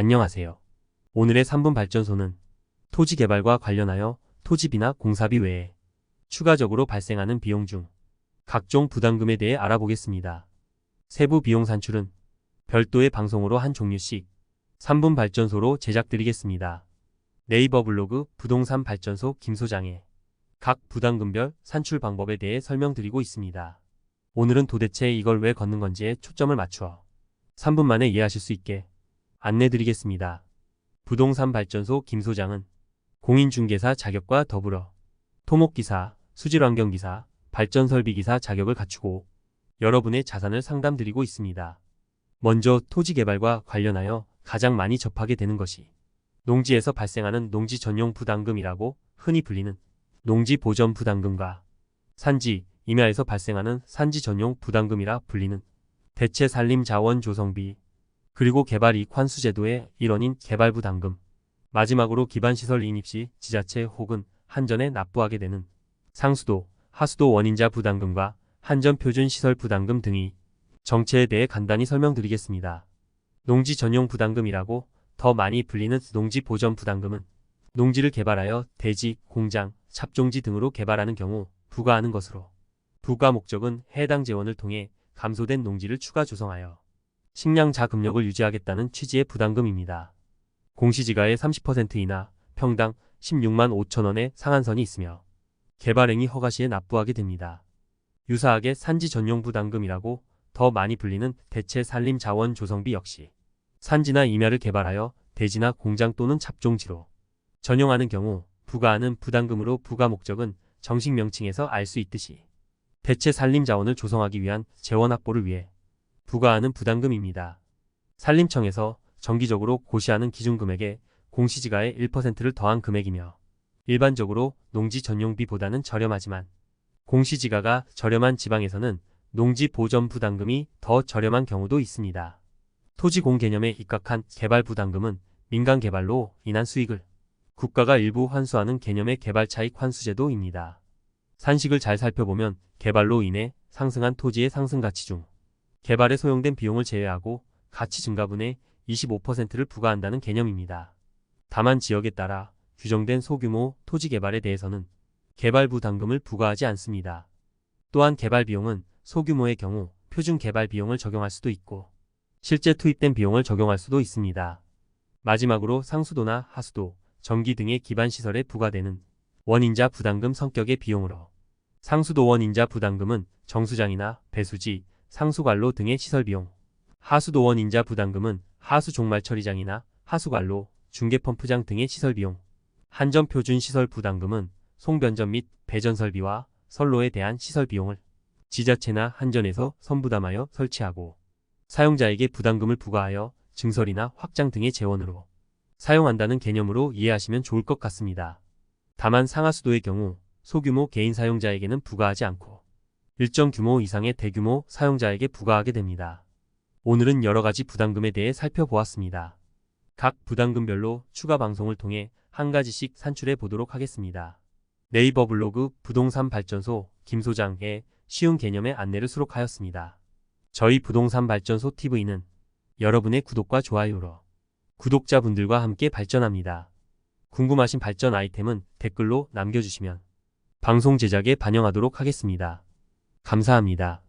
안녕하세요. 오늘의 3분 발전소는 토지 개발과 관련하여 토지비나 공사비 외에 추가적으로 발생하는 비용 중 각종 부담금에 대해 알아보겠습니다. 세부 비용 산출은 별도의 방송으로 한 종류씩 3분 발전소로 제작드리겠습니다. 네이버 블로그 부동산 발전소 김 소장의 각 부담금별 산출 방법에 대해 설명드리고 있습니다. 오늘은 도대체 이걸 왜 걷는 건지에 초점을 맞추어 3분 만에 이해하실 수 있게 안내드리겠습니다. 부동산 발전소 김 소장은 공인중개사 자격과 더불어 토목기사, 수질환경기사, 발전설비기사 자격을 갖추고 여러분의 자산을 상담드리고 있습니다. 먼저 토지 개발과 관련하여 가장 많이 접하게 되는 것이 농지에서 발생하는 농지 전용 부담금이라고 흔히 불리는 농지 보전 부담금과 산지, 임야에서 발생하는 산지 전용 부담금이라 불리는 대체 산림 자원 조성비, 그리고 개발 이익 환수 제도의 일원인 개발 부담금, 마지막으로 기반시설 인입 시 지자체 혹은 한전에 납부하게 되는 상수도, 하수도 원인자 부담금과 한전 표준 시설 부담금 등이 정체에 대해 간단히 설명드리겠습니다. 농지 전용 부담금이라고 더 많이 불리는 농지 보전 부담금은 농지를 개발하여 대지, 공장, 삽종지 등으로 개발하는 경우 부과하는 것으로 부과 목적은 해당 재원을 통해 감소된 농지를 추가 조성하여 식량 자금력을 유지하겠다는 취지의 부담금입니다. 공시지가의 30% 이나 평당 16만 5천 원의 상한선이 있으며 개발행위 허가 시에 납부하게 됩니다. 유사하게 산지 전용 부담금이라고 더 많이 불리는 대체 산림 자원 조성비 역시 산지나 임야를 개발하여 대지나 공장 또는 잡종지로 전용하는 경우 부과하는 부담금으로 부과 목적은 정식 명칭에서 알 수 있듯이 대체 산림 자원을 조성하기 위한 재원 확보를 위해 부과하는 부담금입니다. 산림청에서 정기적으로 고시하는 기준금액에 공시지가의 1%를 더한 금액이며 일반적으로 농지 전용비보다는 저렴하지만 공시지가가 저렴한 지방에서는 농지 보전 부담금이 더 저렴한 경우도 있습니다. 토지공 개념에 입각한 개발 부담금은 민간 개발로 인한 수익을 국가가 일부 환수하는 개념의 개발 차익 환수제도입니다. 산식을 잘 살펴보면 개발로 인해 상승한 토지의 상승 가치 중 개발에 소용된 비용을 제외하고 가치 증가분의 25%를 부과한다는 개념입니다. 다만 지역에 따라 규정된 소규모 토지 개발에 대해서는 개발 부담금을 부과하지 않습니다. 또한 개발 비용은 소규모의 경우 표준 개발 비용을 적용할 수도 있고 실제 투입된 비용을 적용할 수도 있습니다. 마지막으로 상수도나 하수도, 전기 등의 기반 시설에 부과되는 원인자 부담금 성격의 비용으로 상수도 원인자 부담금은 정수장이나 배수지, 상수관로 등의 시설 비용, 하수도 원 인자 부담금은 하수 종말 처리장이나 하수관로, 중계펌프장 등의 시설 비용, 한전 표준 시설 부담금은 송변전 및 배전 설비와 선로에 대한 시설 비용을 지자체나 한전에서 선부담하여 설치하고 사용자에게 부담금을 부과하여 증설이나 확장 등의 재원으로 사용한다는 개념으로 이해하시면 좋을 것 같습니다. 다만 상하수도의 경우 소규모 개인 사용자에게는 부과하지 않고 일정 규모 이상의 대규모 사용자에게 부과하게 됩니다. 오늘은 여러 가지 부담금에 대해 살펴보았습니다. 각 부담금별로 추가 방송을 통해 한 가지씩 산출해 보도록 하겠습니다. 네이버 블로그 부동산 발전소 김 소장의 쉬운 개념의 안내를 수록하였습니다. 저희 부동산 발전소 TV는 여러분의 구독과 좋아요로 구독자분들과 함께 발전합니다. 궁금하신 발전 아이템은 댓글로 남겨주시면 방송 제작에 반영하도록 하겠습니다. 감사합니다.